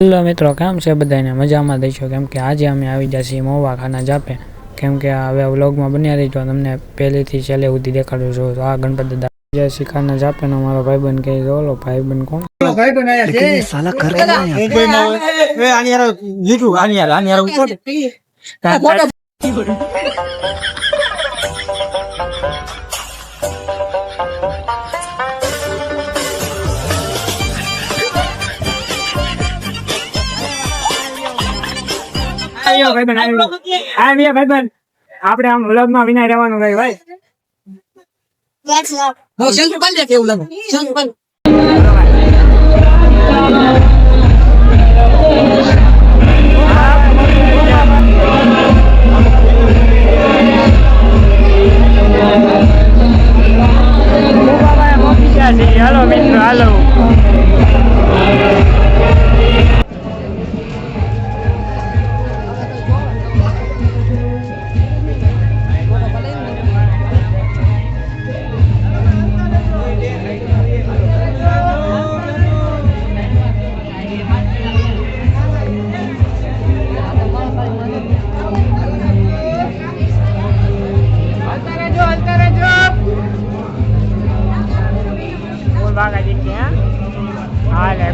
Hello મિત્રો કેમ છે બધાને મજામાં દઈશું કેમ કે આજે અમે આવી જશે મોવા ખાના જાપે કેમ કે હવે વ્લોગમાં બન્યા રહીશું તમને પહેલેથી છેલ્લે સુધી દેખાડું છું તો આ ગણપત દાદા જય શ્રી ખાના જાપે નો મારો ભાઈબંધ કહે છે ઓલો ભાઈબંધ કોણ ભાઈબંધ આની આની આની આવ્યો ભાઈ બન આવ્યો આ ભાઈ. આપણે આમ વ્લોગમાં વિના રહેવાનું ભાઈ. ભાઈ હું શંકર બન કેવું લાગે શંકર બન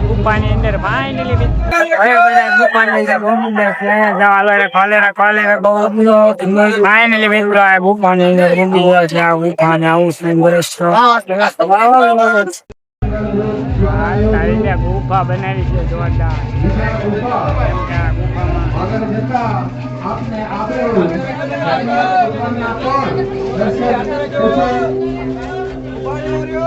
ગુફાની અંદર ફાઇનલી ગુફાની અંદર બોમ્બે જવા રે ખોલે રે ખોલે ફાઇનલી મિત્રો આ ગુફાની અંદર ડૂબી ગયો છે આ ગુફાને આવું સુંદર તારી ગુફા બનાવી છે જોરદાર. ગુફામાં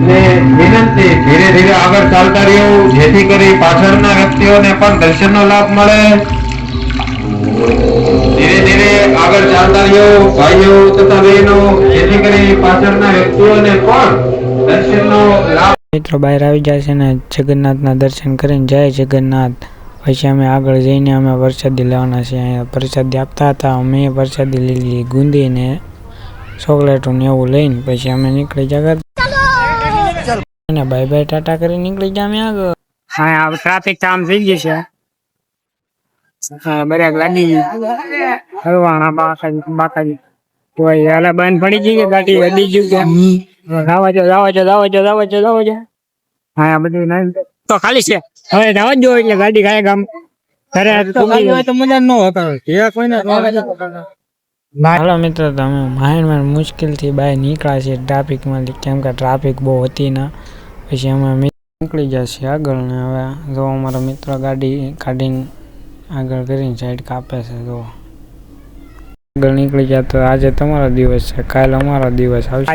ને વિનંતી ધીરે ધીરે આગળ ચાલતા રહ્યો જેથી કરી પાછળના વ્યક્તિઓને પણ દર્શનનો લાભ મળે ધીરે ધીરે આગળ ચાલતા રહ્યો ભાઈઓ તથા બહેનો જેથી કરી પાછળના વ્યક્તિઓને પણ દર્શનનો લાભ મિત્રો બહાર આવી જાય છે ને જગન્નાથના દર્શન કરીને જય જગન્નાથ. પછી અમે આગળ જઈને અમે પ્રસાદી લેવાના છે અહીંયા પ્રસાદી આપતા હતા. અમે પ્રસાદી લીધી ગુંદીને ચોકલેટો ને એવું લઈને પછી અમે નીકળી જગત અને બાય બાય ટાટા કરી નીકળી ગયા અમે આગળ. હા આ ટ્રાફિક જામ થઈ ગયું છે. હા બરાબર. લાગી ગયું હરવાણા બાકાજી બાકાજી. કોઈ હાલે બાન પડી ગઈ કે ગાડી અડી ગયું કે? જાવા જો જાવા જો જાવા જો જાવા જો જાવા જો. હા આ બધું ના તો ખાલી છે. હવે જવા જો એટલે ગાડી ખાય ગામ ઘરે તો મજા ન હાલો મિત્રો તમે માહિનમાં મુશ્કેલથી બહાર નીકળ્યા છે ટ્રાફિકમાં કેમ કે ટ્રાફિક બહુ હતી ના. પછી અમે નીકળી છીએ આગળ ને હવે જો અમારો મિત્ર ગાડી કાઢીને આગળ કરીને સાઈડ કાપે છે જો. આગળ નીકળી ગયા તો આજે તમારો દિવસ છે. કાલ અમારો દિવસ આવશે.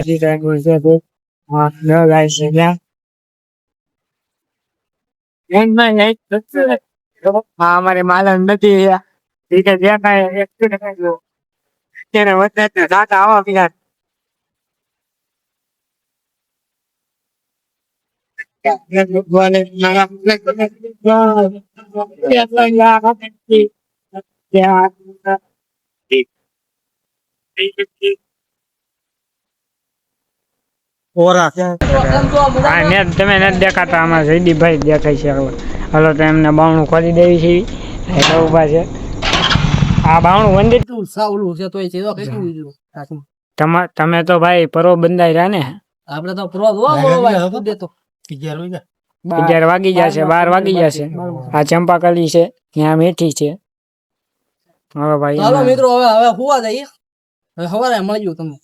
હા અમારી માલન નથી ઠીક છે જ્યાં કાંઈ એક્સિડન્ટ થયો ત્યારે વધારે દાંત આવા હા ને તમે નથી દેખાતા આમાં જયદીપભાઈ દેખાય છે હવે. હાલો તો એમને બાવણું ખોલી દેવી છે. એટલે ઊભા છે. આ બાવણું વંદિત સાવલું છે તોય છે તો કેટલું બીજું તમે તો ભાઈ પરો બંધાઈ રહ્યા ને? આપણે તો પ્રો જોવા બોલો ભાઈ શું દેતો? અગિયાર વાગી જશે બાર વાગી જશે આ ચંપાકલી છે ત્યાં મેથી છે. હવે ભાઈ મિત્રો હવે હવે હોવા જઈએ હવે સવારે મળ્યું તમને.